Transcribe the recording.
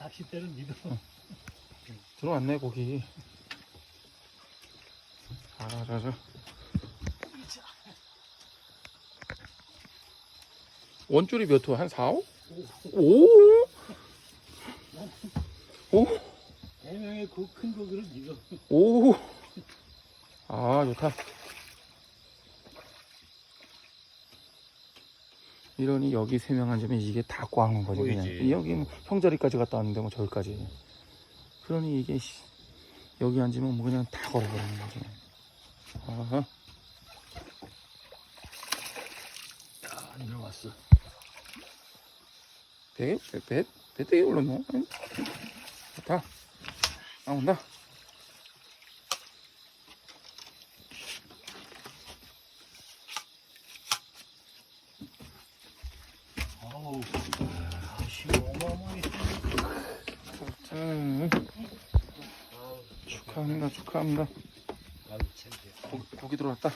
낚싯대는 믿어. 들어왔네 고기 자자자 원줄이 몇 호? 한 4, 5? 5? 5? 대명의 그 큰 고기를 믿어. 오. 아, 좋다. 이러니 여기 세 명 앉으면 이게 다 꽝한 거지 그냥. 보이지. 여기 뭐 형자리까지 갔다 왔는데 뭐 저기까지. 그러니 이게 씨, 여기 앉으면 뭐 그냥 다 걸어버리는 거지. 아하. 야, 안 들어왔어. 배, 배, 배, 배 되게 올랐노? 응? 좋다. 나온다. 어마어마해. 음, 축하합니다, 축하합니다. 고기, 고기 들어왔다.